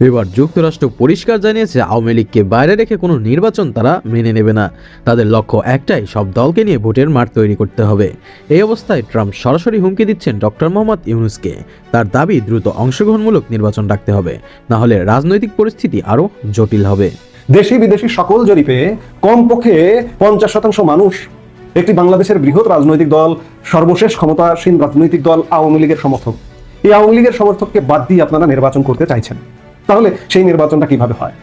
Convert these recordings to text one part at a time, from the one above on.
এবার যুক্তরাষ্ট্র পরিষ্কার জানিয়েছে আওয়ামী লীগকে বাইরে রেখে কোনো নির্বাচন তারা মেনে নেবে না। তাদের লক্ষ্য একটাই, সব দলকে নিয়ে ভোটের মাঠ তৈরি করতে হবে। এই অবস্থায় ট্রাম্প সরাসরি হুমকি দিচ্ছেন ডক্টর মোহাম্মদ ইউনুসকে। তার দাবি, দ্রুত অংশগ্রহণমূলক নির্বাচন রাখতে হবে। না হলে রাজনৈতিক পরিস্থিতি আরও জটিল হবে। দেশি বিদেশি সকল জরিপে কমপক্ষে পঞ্চাশ শতাংশ মানুষ একটি বাংলাদেশের বৃহৎ রাজনৈতিক দল, সর্বশেষ ক্ষমতাসীন রাজনৈতিক দল আওয়ামী লীগের সমর্থক। এই আওয়ামী লীগের সমর্থককে বাদ দিয়ে আপনারা নির্বাচন করতে চাইছেন। তাহলে সেই নির্বাচনটা কীভাবে হয়?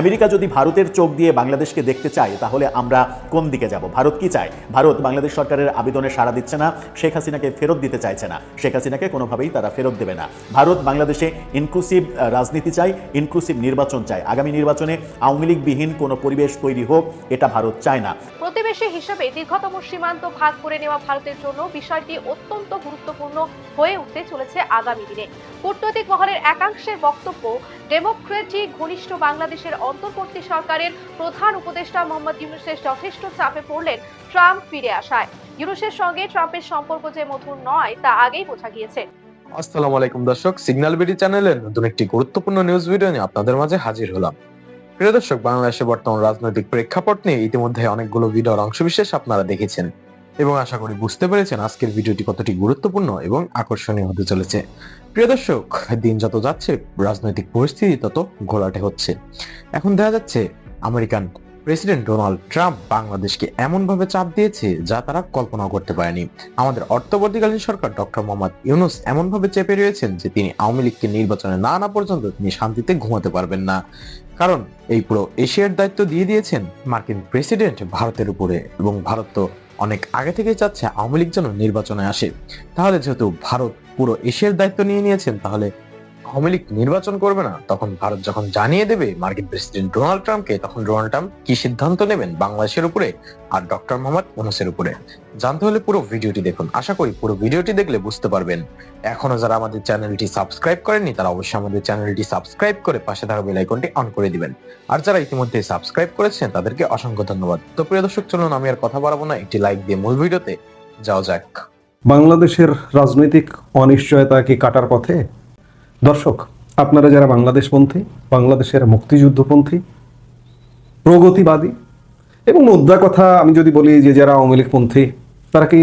আমেরিকা যদি ভারতের চোখ দিয়ে বাংলাদেশকে দেখতে চায়, তাহলে আমরা কোন দিকে যাব? ভারত কি চায়? ভারত বাংলাদেশ সরকারের আবেদনে সাড়া দিচ্ছে না, শেখ হাসিনাকে ফেরত দিতে চাইছে না। শেখ হাসিনাকে কোনোভাবেই তারা ফেরত দেবে না। ভারত বাংলাদেশে ইনক্লুসিভ রাজনীতি চায় ইনক্লুসিভ নির্বাচন চায়। আগামী নির্বাচনে আওয়ামী লীগবিহীন কোনো পরিবেশ তৈরি হোক, এটা ভারত চায় না। প্রতিবেশী হিসেবে দীর্ঘতম সীমান্ত ভাগ করে নেওয়া ভারতের জন্য বিষয়টি অত্যন্ত গুরুত্বপূর্ণ হয়ে উঠতে চলেছে আগামী দিনে। কূটনৈতিক মহলের একাংশের বক্তব্য ডেমোক্রেটিক ঘনিষ্ঠ বাংলাদেশের অন্তর্বর্তী সরকারের প্রধান উপদেষ্টা মোহাম্মদ ইউনুসের যথেষ্ট চাপে পড়লেন ট্রাম্প ফিরে আসায়। ইউনুসের সঙ্গে ট্রাম্পের সম্পর্ক যে মধুর নয়, তা আগেই বোঝা গিয়েছে। আসসালামু আলাইকুম দর্শক, সিগন্যাল বিডি চ্যানেলের নতুন একটি গুরুত্বপূর্ণ নিউজ ভিডিও নিয়ে আপনাদের মাঝে হাজির হলাম। প্রিয় দর্শক বাংলাদেশের বর্তমান রাজনৈতিক প্রেক্ষাপট নিয়ে ইতিমধ্যে অনেকগুলো ভিডিওর অংশবিশেষ আপনারা দেখেছেন এবং আশা করি বুঝতে পেরেছেন আজকের ভিডিওটি কতটি গুরুত্বপূর্ণ এবং আকর্ষণীয় হতে চলেছে। প্রিয় দর্শক, দিন যত যাচ্ছে, রাজনৈতিক পরিস্থিতি তত ঘোলাটে হচ্ছে। এখন দেখা যাচ্ছে, আমেরিকান প্রেসিডেন্ট ডোনাল্ড ট্রাম্প বাংলাদেশকে এমনভাবে চাপ দিয়েছে যা তারা কল্পনা করতে পারেনি। আমাদের অর্থবর্তীকালীন সরকার ডক্টর মোহাম্মদ ইউনুস এমনভাবে চেপে রয়েছেন যে তিনি আওয়ামী লীগকে নির্বাচনে না আনা পর্যন্ত তিনি শান্তিতে ঘুমাতে পারবেন না। কারণ এই পুরো এশিয়ার দায়িত্ব দিয়ে দিয়েছেন মার্কিন প্রেসিডেন্ট ভারতের উপরে এবং ভারত তো অনেক আগে থেকেই চাচ্ছে আওয়ামী লীগ যেন নির্বাচনে আসে। তাহলে যেহেতু ভারত পুরো এশিয়ার দায়িত্ব নিয়ে নিয়েছেন, তাহলে আওয়ামী লীগ নির্বাচন করবে না? তখন ভারত যখন জানিয়ে দেবে মার্কিন প্রেসিডেন্ট ডোনাল্ড ট্রাম্পকে, তখন ডোনাল্ড ট্রাম্প কি সিদ্ধান্ত নেবেন বাংলাদেশের উপরে আর ডক্টর মোহাম্মদ ইউনুসের উপরে? জানতে হলে পুরো ভিডিওটি দেখুন। আশা করি পুরো ভিডিওটি দেখলে বুঝতে পারবেন। এখনও যারা আমাদের চ্যানেলটি সাবস্ক্রাইব করেননি, তারা অবশ্যই আমাদের চ্যানেলটি সাবস্ক্রাইব করে পাশে থাকা বেল আইকনটি অন করে দিবেন। আর যারা ইতিমধ্যে সাবস্ক্রাইব করেছেন, তাদেরকে অসংখ্য ধন্যবাদ। তো প্রিয় দর্শক, চলুন আমি আর কথা বাড়াবো না। একটি লাইক দিয়ে মূল ভিডিওতে যাওয়া যাক। বাংলাদেশের রাজনৈতিক অনিশ্চয়তা কি কাটার পথে দর্শক, আপনারা যারা বাংলাদেশপন্থী, বাংলাদেশের মুক্তিযুদ্ধপন্থী, প্রগতিবাদী এবং মুদ্রা কথা আমি যদি বলি যে যারা আওয়ামী লীগপন্থী তারা কি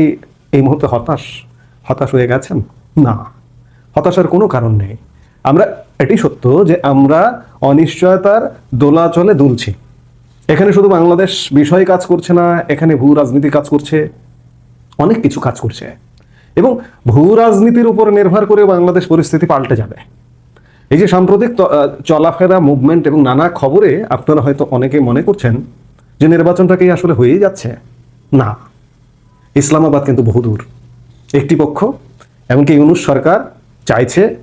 এই মুহূর্তে হতাশ হতাশ হয়ে গেছেন? না, হতাশার কোনো কারণ নেই। আমরা, এটি সত্য যে আমরা অনিশ্চয়তার দোলাচলে দুলছি। এখানে শুধু বাংলাদেশ বিষয় কাজ করছে না, এখানে ভূ রাজনীতি কাজ করছে অনেক কিছু কাজ করছে। এবং ভূ রাজনীতির উপর নির্ভর করে বাংলাদেশ পরিস্থিতি পাল্টে যাবে। এই যে সাম্প্রতিক চলাফেরা মুভমেন্ট এবং নানা খবরে আপনারা হয়তো অনেকে মনে করছেন যে নির্বাচনটা কি আসলে হয়েই যাচ্ছে? না। ইসলামাবাদ কিন্তু বহুদূর। একটি পক্ষ, এমনকি ইউনুস সরকার চাইছে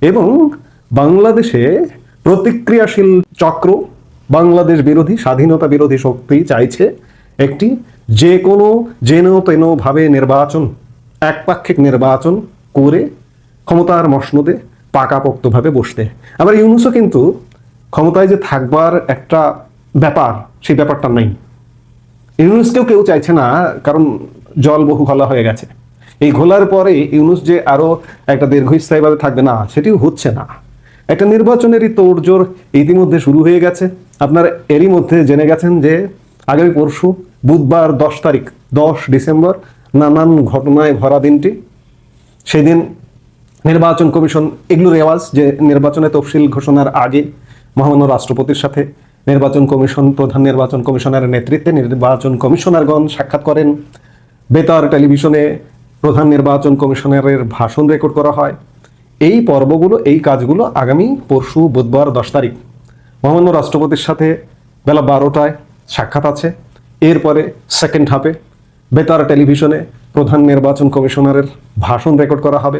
এবং বাংলাদেশে প্রতিক্রিয়াশীল চক্র, বাংলাদেশ বিরোধী, স্বাধীনতা বিরোধী শক্তি চাইছে একটি যে কোনো যেন তেন ভাবে নির্বাচন একপাক্ষিক নির্বাচন করে ক্ষমতার মসনদে পাকাপোক্তভাবে বসতে। আবার ইউনুসও কিন্তু ক্ষমতায় যে থাকবার একটা ব্যাপার, সেই ব্যাপারটা নেই। ইউনুসকেও কেউ চাইছে না, কারণ জল বহু ঘোলা হয়ে গেছে। এই ঘোলার পরে ইউনুস যে আরও একটা দীর্ঘস্থায়ীভাবে থাকবে না, সেটিও হচ্ছে না। একটা নির্বাচনেরই তোড়জোড় ইতিমধ্যে শুরু হয়ে গেছে। আপনারা এরই মধ্যে জেনে গেছেন যে আগামী পরশু বুধবার দশ তারিখ, দশ ডিসেম্বর, নানান ঘটনায় ভরা দিনটি। সেদিন নির্বাচন কমিশন এগুলো রেওয়াজ যে নির্বাচনে তফসিল ঘোষণার আগে মহামান্য রাষ্ট্রপতির সাথে নির্বাচন কমিশন, প্রধান নির্বাচন কমিশনারের নেতৃত্বে নির্বাচন কমিশনারগণ সাক্ষাৎ করেন। বেতার টেলিভিশনে প্রধান নির্বাচন কমিশনারের ভাষণ রেকর্ড করা হয়। এই পর্বগুলো, এই কাজগুলো আগামী পরশু বুধবার দশ তারিখ মহামান্য রাষ্ট্রপতির সাথে বেলা বারোটায় সাক্ষাৎ আছে। এরপরে সেকেন্ড হাফে বেতার টেলিভিশনে প্রধান নির্বাচন কমিশনারের ভাষণ রেকর্ড করা হবে।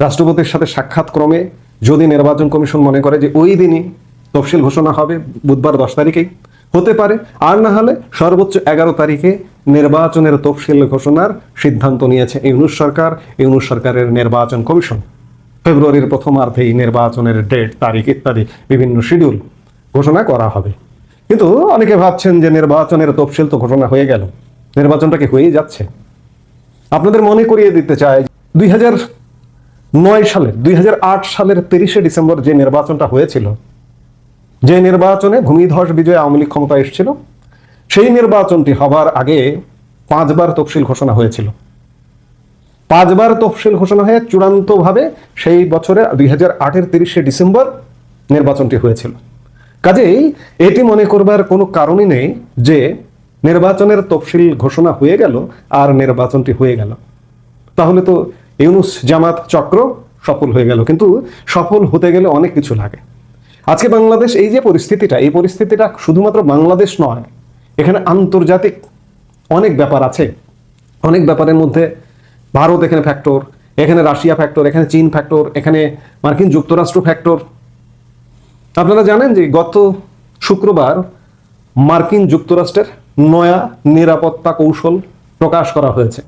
রাষ্ট্রপতির সাথে সাক্ষাৎক্রমে যদি নির্বাচন কমিশন মনে করে যে ওই দিনই তফসিল ঘোষণা হবে, বুধবার দশ তারিখেই, হতে পারে, আর না হলে সর্বোচ্চ এগারো তারিখে নির্বাচনের তফসিল ঘোষণার সিদ্ধান্ত নিয়েছে ইউনুস সরকার, ইউনুস সরকারের নির্বাচন কমিশন। ফেব্রুয়ারির প্রথমার্ধেই নির্বাচনের ডেট তারিখ ইত্যাদি বিভিন্ন শিডিউল ঘোষণা করা হবে। কিন্তু অনেকে ভাবছেন যে নির্বাচনের তফসিল তো ঘোষণা হয়ে গেল। নির্বাচনটা কি হয়েই যাচ্ছে? আপনাদের মনে করিয়ে দিতে চাই দুই নয় সালের দুই সালের তিরিশে ডিসেম্বর যে নির্বাচনটা হয়েছিল, যে নির্বাচনে ভূমিধস বিজয় আওয়ামী লীগ ক্ষমতা এসেছিল, সেই নির্বাচনটি হবার আগে পাঁচবার তফসিল ঘোষণা হয়েছিল। পাঁচবার তফসিল ঘোষণা হয়ে চূড়ান্তভাবে সেই বছরে দুই হাজার আটের তিরিশে ডিসেম্বর নির্বাচনটি হয়েছিল। কাজেই এটি মনে করবার কোনো কারণই নেই যে নির্বাচনের তফসিল ঘোষণা হয়ে গেল আর নির্বাচনটি হয়ে গেল। তাহলে তো ইউনুস জামাত চক্র সফল হয়ে গেল, কিন্তু সফল হতে গেলে অনেক কিছু লাগে। আজকে বাংলাদেশ এই যে পরিস্থিতিটা, এই পরিস্থিতিটা শুধুমাত্র বাংলাদেশ নয়, এখানে আন্তর্জাতিক অনেক ব্যাপার আছে। অনেক ব্যাপারের মধ্যে ভারত এখানে ফ্যাক্টর এখানে রাশিয়া ফ্যাক্টর এখানে চীন ফ্যাক্টর এখানে মার্কিন যুক্তরাষ্ট্র ফ্যাক্টর আপনারা জানেন যে গত শুক্রবার মার্কিন যুক্তরাষ্ট্রের নয়া নিরাপত্তা কৌশল প্রকাশ করা হয়েছে।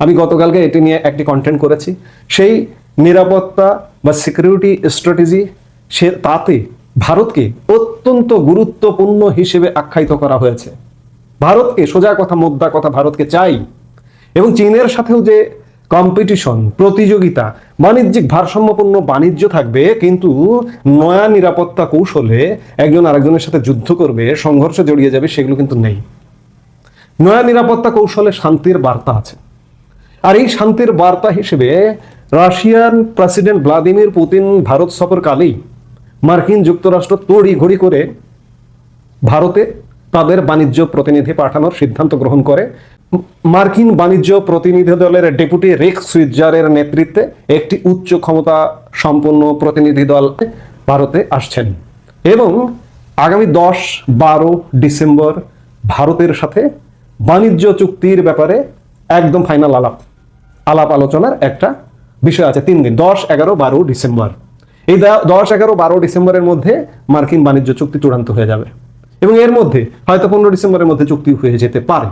আমি গতকালকে এটি নিয়ে একটি কন্টেন্ট করেছি। সেই নিরাপত্তা বা সিকিউরিটি স্ট্র্যাটেজি সে তাতে ভারতকে অত্যন্ত গুরুত্বপূর্ণ হিসেবে আখ্যায়িত করা হয়েছে। ভারতকে সোজা কথা মোদ্দা কথা ভারতকে চাই এবং চীনের সাথেও যে কম্পিটিশন, প্রতিযোগিতা, বাণিজ্যিক ভারসাম্যপূর্ণ বাণিজ্য থাকবে, কিন্তু নয়া নিরাপত্তা কৌশলে একজন আরেকজনের সাথে যুদ্ধ করবে, সংঘর্ষে জড়িয়ে যাবে, সেগুলো কিন্তু নেই। নয়া নিরাপত্তা কৌশলে শান্তির বার্তা আছে। আর এই শান্তির বার্তা হিসেবে Russian president Vladimir Putin Bharat সফরকালেই মার্কিন যুক্তরাষ্ট্র তড়ি ঘড়ি করে ভারতে তাদের বাণিজ্য প্রতিনিধি পাঠানোর সিদ্ধান্ত গ্রহণ করে। মার্কিন বাণিজ্য প্রতিনিধি দলের ডেপুটি রেক্স সুইজারের নেতৃত্বে একটি উচ্চ ক্ষমতা সম্পন্ন প্রতিনিধি দল ভারতে আসছেন এবং আগামী দশ, বারো ডিসেম্বর ভারতের সাথে বাণিজ্য চুক্তির ব্যাপারে একদম ফাইনাল আলাপ আলাপ আলোচনার একটা বিষয় আছে তিন দিন, দশ, এগারো, বারো ডিসেম্বর। এই দশ, এগারো, বারো ডিসেম্বরের মধ্যে মার্কিন বাণিজ্য চুক্তি চূড়ান্ত হয়ে যাবে এবং এর মধ্যে হয়তো পনেরো ডিসেম্বরের মধ্যে চুক্তি হয়ে যেতে পারে।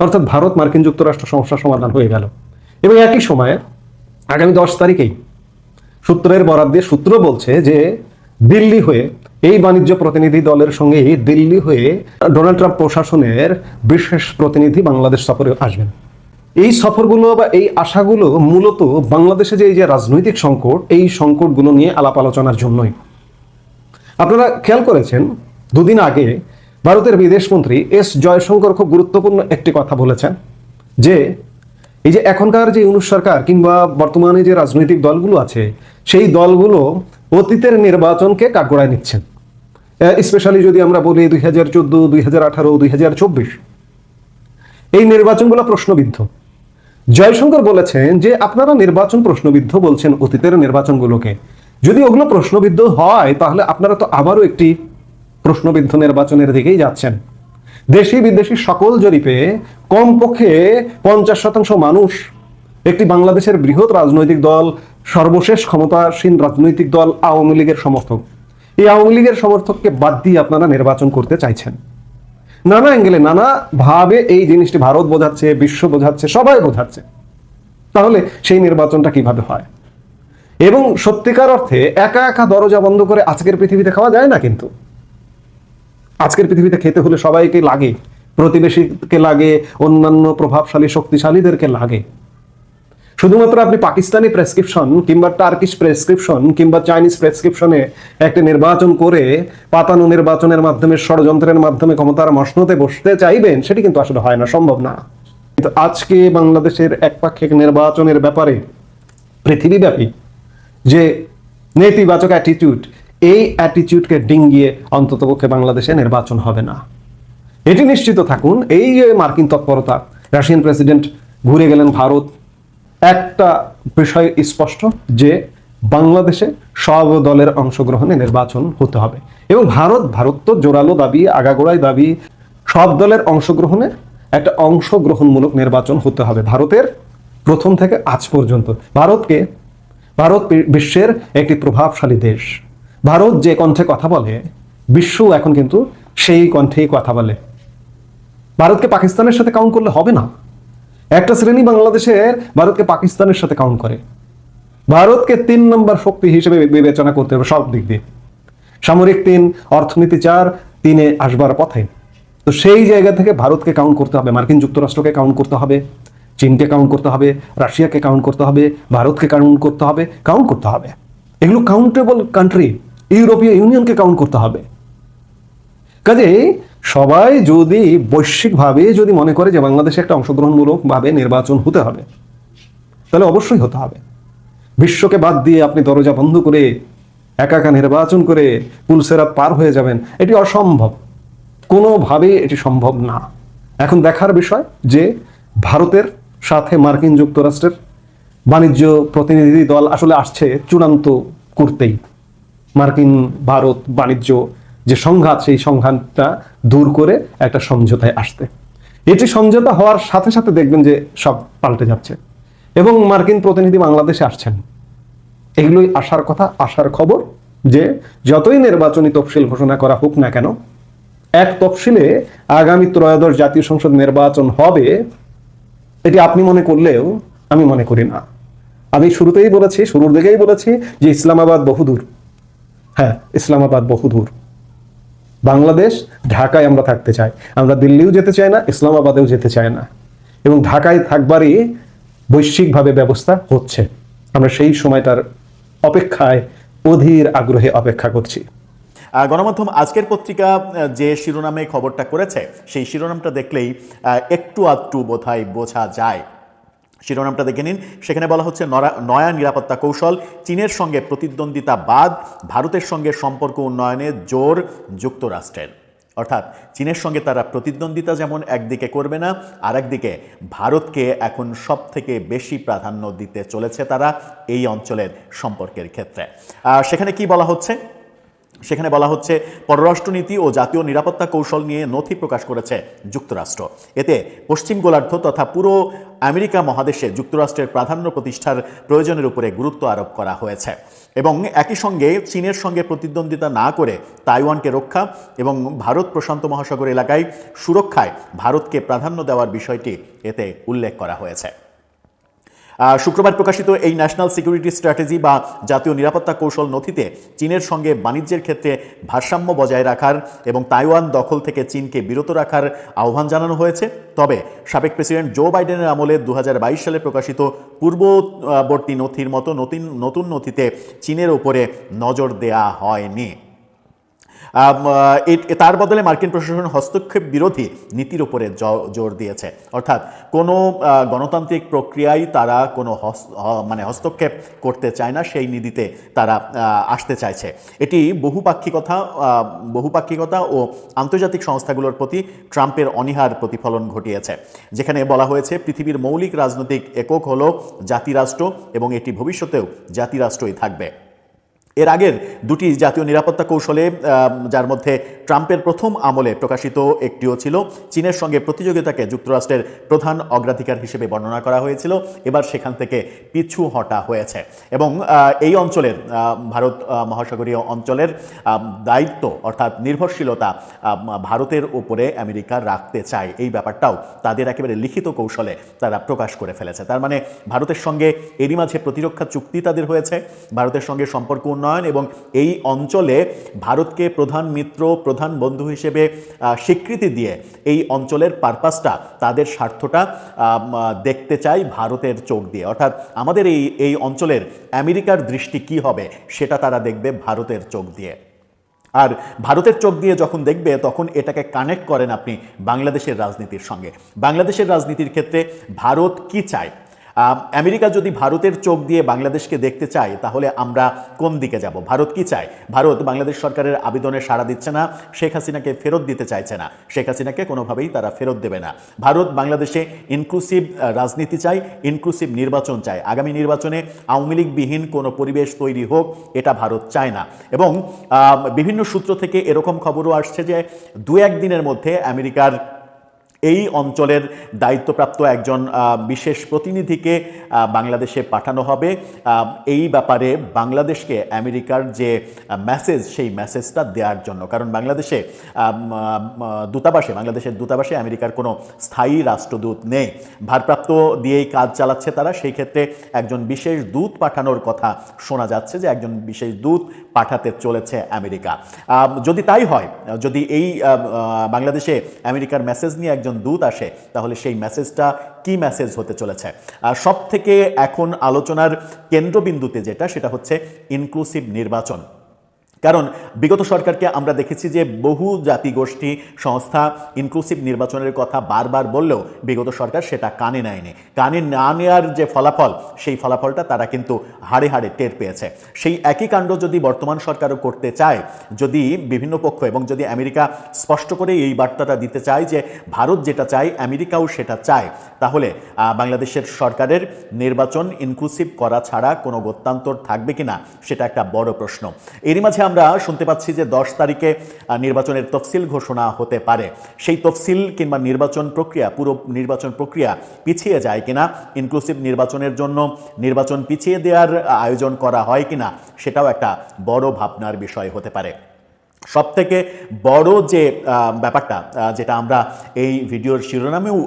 অর্থাৎ ভারত মার্কিন যুক্তরাষ্ট্র সমস্যার সমাধান হয়ে গেল। এবং একই সময়ে আগামী দশ তারিখেই সূত্রের বরাদ দিয়ে সূত্র বলছে যে দিল্লি হয়ে এই বাণিজ্য প্রতিনিধি দলের সঙ্গে দিল্লি হয়ে ডোনাল্ড ট্রাম্প প্রশাসনের বিশেষ প্রতিনিধি বাংলাদেশ সফরে আসবেন। এই সফরগুলো বা এই আশাগুলো মূলত বাংলাদেশে যে এই যে রাজনৈতিক সংকট, এই সংকটগুলো নিয়ে আলাপ আলোচনার জন্যই। আপনারা খেয়াল করেছেন, দুদিন আগে ভারতের বিদেশমন্ত্রী এস জয়শঙ্কর খুব গুরুত্বপূর্ণ একটি কথা বলেছেন, যে এই যে এখনকার যে ইউনুস সরকার কিংবা বর্তমানে যে রাজনৈতিক দলগুলো আছে, সেই দলগুলো অতীতের নির্বাচনকে কাঠগড়ায় নিচ্ছেন। স্পেশালি যদি আমরা বলি দুই হাজার চোদ্দ, দুই হাজার আঠারো, দুই হাজার চব্বিশ, এই নির্বাচনগুলো প্রশ্নবিদ্ধ। জয়শঙ্কর বলেছেন যে আপনারা নির্বাচন প্রশ্নবিদ্ধ বলছেন অতীতের নির্বাচনগুলোকে। যদি ওগুলো প্রশ্নবিদ্ধ হয়, তাহলে আপনারা তো আবারও একটি প্রশ্নবিদ্ধ নির্বাচনের দিকেই যাচ্ছেন। দেশি বিদেশি সকল জরিপে কমপক্ষে পঞ্চাশ শতাংশ মানুষ একটি বাংলাদেশের বৃহৎ রাজনৈতিক দল, সর্বশেষ ক্ষমতাসীন রাজনৈতিক দল আওয়ামী লীগের সমর্থক। এই আওয়ামী লীগের সমর্থককে বাদ দিয়ে আপনারা নির্বাচন করতে চাইছেন। নানা অ্যাঙ্গেলে নানা ভাবে এই জিনিসটি ভারত বোঝাচ্ছে, বিশ্ব বোঝাচ্ছে, সবাই বোঝাচ্ছে। তাহলে সেই নির্বাচনটা কীভাবে হয়? এবং সত্যিকার অর্থে একা একা দরজা বন্ধ করে আজকের পৃথিবীতে খাওয়া যায় না কিন্তু। আজকের পৃথিবীতে খেতে হলে সবাইকে লাগে, প্রতিবেশীকে লাগে, অন্যান্য প্রভাবশালী, শক্তিশালীদেরকে লাগে। শুধুমাত্র আপনি পাকিস্তানি প্রেসক্রিপশন কিংবা টার্কিশ প্রেসক্রিপশন কিংবা চাইনিজ প্রেসক্রিপশনে একটা নির্বাচন করে পাতানো নির্বাচনের মাধ্যমে, ষড়যন্ত্রের মাধ্যমে ক্ষমতার মসনতে বসতে চাইবেন, সেটি কিন্তু আসলে হয় না, সম্ভব না। কিন্তু আজকে বাংলাদেশের একপাক্ষিক নির্বাচনের ব্যাপারে পৃথিবীব্যাপী যে নেতিবাচক অ্যাটিটিউড এই অ্যাটিটিউডকে ডিঙ্গিয়ে অন্ততপক্ষে বাংলাদেশে নির্বাচন হবে না। এটি নিশ্চিত থাকুন, এই যে মার্কিন তৎপরতা, রাশিয়ান প্রেসিডেন্ট ঘুরে গেলেন ভারত, একটা বিষয় স্পষ্ট যে বাংলাদেশে সব দলের অংশগ্রহণে নির্বাচন হতে হবে। এবং ভারত ভারত তো জোরালো দাবি আগাগোড়ায় দাবি, সব দলের অংশগ্রহণে একটা অংশগ্রহণমূলক নির্বাচন হতে হবে ভারতের প্রথম থেকে আজ পর্যন্ত। ভারতকে, ভারত বিশ্বের একটি প্রভাবশালী দেশ। ভারত যে কণ্ঠে কথা বলে, বিশ্ব এখন কিন্তু সেই কণ্ঠেই কথা বলে। ভারতকে পাকিস্তানের সাথে কাউন্ট করলে হবে না। একটা শ্রেণি বাংলাদেশের ভারতকে পাকিস্তানের সাথে কাউন্ট করে। ভারতকে তিন নম্বর শক্তি হিসেবে বিবেচনা করতে হবে সব দিক দিয়ে। সামরিক তিন, অর্থনীতি চার, তিনে আসবার পথে। তো সেই জায়গা থেকে ভারতকে কাউন্ট করতে হবে, মার্কিন যুক্তরাষ্ট্রকে কাউন্ট করতে হবে, চীনকে কাউন্ট করতে হবে, রাশিয়াকে কাউন্ট করতে হবে, ভারতকে কাউন্ট করতে হবে কাউন্ট করতে হবে। এগুলো কাউন্টেবল কান্ট্রি ইউরোপীয় ইউনিয়নকে কাউন্ট করতে হবে। কাজে সবাই যদি বৈশ্বিকভাবে যদি মনে করে যে বাংলাদেশে একটা অংশগ্রহণমূলকভাবে নির্বাচন হতে হবে, তাহলে অবশ্যই হতে হবে। বিশ্বকে বাদ দিয়ে আপনি দরজা বন্ধ করে, একা একা নির্বাচন করে পুলসেরাত পার হয়ে যাবেন, এটি অসম্ভব। কোনোভাবে এটি সম্ভব না। এখন দেখার বিষয় যে ভারতের সাথে মার্কিন যুক্তরাষ্ট্রের বাণিজ্য প্রতিনিধি দল আসলে আসছে চূড়ান্ত করতেই। মার্কিন ভারত বাণিজ্য যে সংঘাত, সেই সংঘাতটা দূর করে একটা সমঝোতায় আসতে। এটি সমঝোতা হওয়ার সাথে সাথে দেখবেন যে সব পাল্টে যাচ্ছে এবং মার্কিন প্রতিনিধি বাংলাদেশে আসছেন। এগুলোই আসার কথা আসার খবর যে যতই নির্বাচনী তফসিল ঘোষণা করা হোক না কেন, এক তফসিলে আগামী ত্রয়োদশ জাতীয় সংসদ নির্বাচন হবে, এটি আপনি মনে করলেও আমি মনে করি না। আমি শুরুতেই বলেছি, শুরুর দিকেই বলেছি যে ইসলামাবাদ বহুদূর। হ্যাঁ ইসলামাবাদ বহুদূর বাংলাদেশ, ঢাকায় আমরা থাকতে চাই। আমরা দিল্লিও যেতে চাই না, ইসলামাবাদেও যেতে চাই না। এবং ঢাকায় থাকবারই বৈশ্বিকভাবে ব্যবস্থা হচ্ছে। আমরা সেই সময়টার অপেক্ষায়, অধীর আগ্রহে অপেক্ষা করছি। গণমাধ্যম আজকের পত্রিকা যে শিরোনামে খবরটা করেছে, সেই শিরোনামটা দেখলেই একটু আধটু বোধহয় বোঝা যায়। শিরোনামটা দেখে নিন। সেখানে বলা হচ্ছে নয়া নিরাপত্তা কৌশল, চীনের সঙ্গে প্রতিদ্বন্দ্বিতা বাদ, ভারতের সঙ্গে সম্পর্ক উন্নয়নে জোর যুক্তরাষ্ট্রের। অর্থাৎ, চীনের সঙ্গে তারা প্রতিদ্বন্দ্বিতা যেমন একদিকে করবে না আর একদিকে ভারতকে এখন সব থেকে বেশি প্রাধান্য দিতে চলেছে তারা এই অঞ্চলের সম্পর্কের ক্ষেত্রে। সেখানে কি বলা হচ্ছে? সেখানে বলা হচ্ছে, পররাষ্ট্রনীতি ও জাতীয় নিরাপত্তা কৌশল নিয়ে নথি প্রকাশ করেছে যুক্তরাষ্ট্র। এতে পশ্চিম গোলার্ধ তথা পুরো আমেরিকা মহাদেশে যুক্তরাষ্ট্রের প্রাধান্য প্রতিষ্ঠার প্রয়োজনের উপরে গুরুত্ব আরোপ করা হয়েছে। এবং একই সঙ্গে চীনের সঙ্গে প্রতিদ্বন্দ্বিতা না করে তাইওয়ানকে রক্ষা এবং ভারত প্রশান্ত মহাসাগর এলাকায় সুরক্ষায় ভারতকে প্রাধান্য দেওয়ার বিষয়টি এতে উল্লেখ করা হয়েছে। শুক্রবার প্রকাশিত এই ন্যাশনাল সিকিউরিটি স্ট্র্যাটেজি বা জাতীয় নিরাপত্তা কৌশল নথিতে চীনের সঙ্গে বাণিজ্যের ক্ষেত্রে ভারসাম্য বজায় রাখার এবং তাইওয়ান দখল থেকে চীনকে বিরত রাখার আহ্বান জানানো হয়েছে। তবে সাবেক প্রেসিডেন্ট জো বাইডেনের আমলে দু হাজার বাইশ সালে প্রকাশিত পূর্ববর্তী নথির মতো নতুন নতুন নথিতে চীনের উপরে নজর দেয়া হয়নি। তার বদলে মার্কিন প্রশাসন হস্তক্ষেপ বিরোধী নীতির উপরে জোর দিয়েছে। অর্থাৎ কোনো গণতান্ত্রিক প্রক্রিয়ায় তারা কোনো মানে হস্তক্ষেপ করতে চায় না, সেই নীতিতে তারা আসতে চাইছে। এটি বহুপাক্ষিকতা বহুপাক্ষিকতা ও আন্তর্জাতিক সংস্থাগুলোর প্রতি ট্রাম্পের অনীহার প্রতিফলন ঘটিয়েছে, যেখানে বলা হয়েছে, পৃথিবীর মৌলিক রাজনৈতিক একক হলো জাতিরাষ্ট্র এবং এটি ভবিষ্যতেও জাতিরাষ্ট্রই থাকবে। এর আগের দুটি জাতীয় নিরাপত্তা কৌশলে যার মধ্যে ট্রাম্পের প্রথম আমলে প্রকাশিত একটিও ছিল। চীনের সঙ্গে প্রতিযোগিতাকে যুক্তরাষ্ট্রের প্রধান অগ্রাধিকার হিসেবে বর্ণনা করা হয়েছিল। এবার সেখান থেকে পিছু হটা হয়েছে। এবং এই অঞ্চলের ভারত মহাসাগরীয় অঞ্চলের দায়িত্ব অর্থাৎ নির্ভরশীলতা ভারতের উপরে আমেরিকা রাখতে চায়। এই ব্যাপারটাও তাদের একেবারে লিখিত কৌশলে তারা প্রকাশ করে ফেলেছে। তার মানে ভারতের সঙ্গে এরই মাঝে প্রতিরক্ষা চুক্তি তাদের হয়েছে। ভারতের সঙ্গে সম্পর্ক উন্নয়ন এবং এই অঞ্চলে ভারতকে প্রধান মিত্র, প্রধান বন্ধু হিসেবে স্বীকৃতি দিয়ে এই অঞ্চলের পারপাসটা, তাদের স্বার্থটা দেখতে চাই ভারতের চোখ দিয়ে। অর্থাৎ আমাদের এই এই অঞ্চলের আমেরিকার দৃষ্টি কি হবে, সেটা তারা দেখবে ভারতের চোখ দিয়ে। আর ভারতের চোখ দিয়ে যখন দেখবে, তখন এটাকে কানেক্ট করেন আপনি বাংলাদেশের রাজনীতির সঙ্গে। বাংলাদেশের রাজনীতির ক্ষেত্রে ভারত কি চায়? আমেরিকা যদি ভারতের চোখ দিয়ে বাংলাদেশকে দেখতে চায়, তাহলে আমরা কোন দিকে যাব? ভারত কি চায়? ভারত বাংলাদেশ সরকারের আবেদনে সাড়া দিচ্ছে না, শেখ হাসিনাকে ফেরত দিতে চাইছে না। শেখ হাসিনাকে কোনোভাবেই তারা ফেরত দেবে না। ভারত বাংলাদেশে ইনক্লুসিভ রাজনীতি চায় ইনক্লুসিভ নির্বাচন চায়। আগামী নির্বাচনে আওয়ামী লীগবিহীন কোনো পরিবেশ তৈরি হোক, এটা ভারত চায় না। এবং বিভিন্ন সূত্র থেকে এরকম খবরও আসছে যে দু একদিনের মধ্যে আমেরিকার এই অঞ্চলের দায়িত্বপ্রাপ্ত একজন বিশেষ প্রতিনিধিকে বাংলাদেশে পাঠানো হবে। এই ব্যাপারে বাংলাদেশকে আমেরিকার যে মেসেজ সেই মেসেজটা দেওয়ার জন্য। কারণ বাংলাদেশে দূতাবাসে, বাংলাদেশের দূতাবাসে আমেরিকার কোনো স্থায়ী রাষ্ট্রদূত নেই। ভারপ্রাপ্ত দিয়েই কাজ চালাচ্ছে তারা। সেই ক্ষেত্রে একজন বিশেষ দূত পাঠানোর কথা শোনা যাচ্ছে যে, একজন বিশেষ দূত পাঠাতে চলেছে আমেরিকা। যদি তাই হয়, যদি এই বাংলাদেশে আমেরিকার মেসেজ নিয়ে একজন একজন দূত আসে, তাহলে সেই মেসেজটা কি মেসেজ হতে চলেছে? আর সব থেকে এখন আলোচনার কেন্দ্রবিন্দুতে যেটা, সেটা হচ্ছে ইনক্লুসিভ নির্বাচন। কারণ বিগত সরকারকে আমরা দেখেছি যে বহু জাতিগোষ্ঠী, সংস্থা ইনক্লুসিভ নির্বাচনের কথা বারবার বললেও বিগত সরকার সেটা কানে নেয়নি। কানে না নেওয়ার যে ফলাফল, সেই ফলাফলটা তারা কিন্তু হাড়ে হাড়ে টের পেয়েছে। সেই একই কাণ্ড যদি বর্তমান সরকারও করতে চায়, যদি বিভিন্ন পক্ষ এবং যদি আমেরিকা স্পষ্ট করে এই বার্তাটা দিতে চায় যে ভারত যেটা চায়, আমেরিকাও সেটা চায়, তাহলে বাংলাদেশের সরকারের নির্বাচন ইনক্লুসিভ করা ছাড়া কোনো গত্যান্তর থাকবে কিনা, সেটা একটা বড় প্রশ্ন। এরই মাঝে আমরা শুনতে পাচ্ছি যে দশ তারিখে নির্বাচনের তফসিল ঘোষণা হতে পারে। সেই তফসিল কিংবা নির্বাচন প্রক্রিয়া, পুরো নির্বাচন প্রক্রিয়া পিছিয়ে যায় কিনা ইনক্লুসিভ নির্বাচনের জন্য নির্বাচন পিছিয়ে দেওয়ার আয়োজন করা হয় কিনা, সেটাও একটা বড় ভাবনার বিষয় হতে পারে। সব থেকে বড় যে ব্যাপারটা যেটা আমরা এই ভিডিওর শিরোনামেও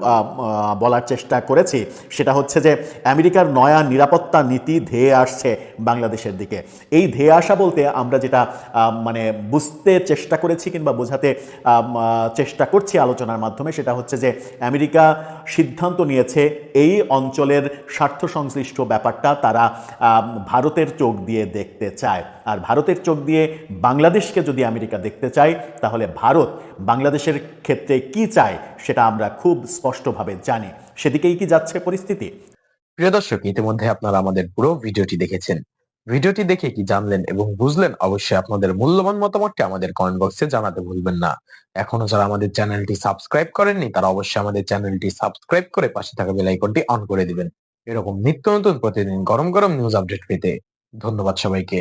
বলার চেষ্টা করেছি, সেটা হচ্ছে যে আমেরিকার নয়া নিরাপত্তা নীতি ধেয়ে আসছে বাংলাদেশের দিকে। এই ধেয়ে আসা বলতে আমরা যেটা মানে বুঝতে চেষ্টা করেছি কিংবা বোঝাতে চেষ্টা করছি আলোচনার মাধ্যমে, সেটা হচ্ছে যে আমেরিকা সিদ্ধান্ত নিয়েছে এই অঞ্চলের স্বার্থ সংশ্লিষ্ট ব্যাপারটা তারা ভারতের চোখ দিয়ে দেখতে চায়। আর ভারতের চোখ দিয়ে বাংলাদেশকে যদি আমেরিকা দেখতে চায় তাহলে ভারত বাংলাদেশের ক্ষেত্রে কি চায় সেটা আমরা খুব স্পষ্টভাবে জানি। সেদিকেই কি যাচ্ছে পরিস্থিতি? প্রিয় দর্শক, ইতিমধ্যে আপনারা আমাদের পুরো ভিডিওটি দেখেছেন। ভিডিওটি দেখে কি জানলেন এবং বুঝলেন অবশ্যই আপনাদের মূল্যবান মতামতটি আমাদের কমেন্ট বক্সে জানাতে ভুলবেন না। এখনও যারা আমাদের চ্যানেলটি সাবস্ক্রাইব করেননি, তারা অবশ্যই আমাদের চ্যানেলটি সাবস্ক্রাইব করে পাশে থাকা বেল আইকনটি অন করে দিবেন। এরকম নিত্য নতুন প্রতিদিন গরম গরম নিউজ আপডেট পেতে ধন্যবাদ সবাইকে।